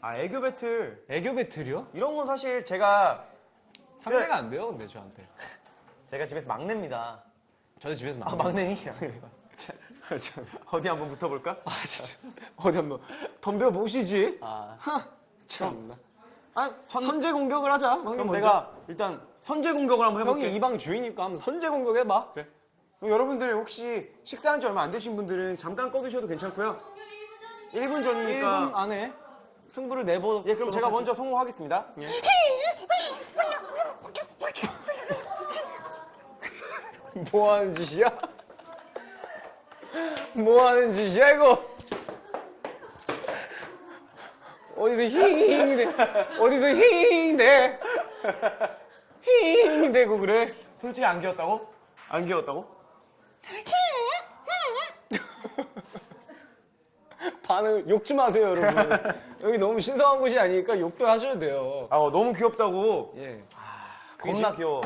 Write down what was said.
아 애교 배틀 애교 배틀이요? 이런 건 사실 제가 상대가 안 돼요, 근데 저한테. 제가 집에서 막내입니다. 저도 집에서 아 막. 막내니? 어디 한번 붙어볼까? 아, 진짜. 어디 한번 덤벼 보시지. 아, 참나. 아 선, 선제 공격을 하자. 그럼 먼저. 내가 일단 선제 공격을 한번 해볼게. 형이 이 방 주인이니까 한번 선제 공격 해봐. 그래. 그럼 여러분들 혹시 식사한 지 얼마 안 되신 분들은 잠깐 꺼두셔도 괜찮고요. 1분 전이니까 1분 안에 승부를 내보. 예, 그럼 제가 먼저 성공하겠습니다. 뭐 하는 짓이야? 뭐 하는 짓이야, 이거? 어디서 힝대. 어디서 힝 대. 힝 대고 그래. 솔직히 안 귀엽다고? 안 귀엽다고? 반응, 욕 좀 하세요, 여러분. 여기 너무 신성한 곳이 아니니까 욕도 하셔도 돼요. 아, 어, 너무 귀엽다고. 예. 겁나 귀여워.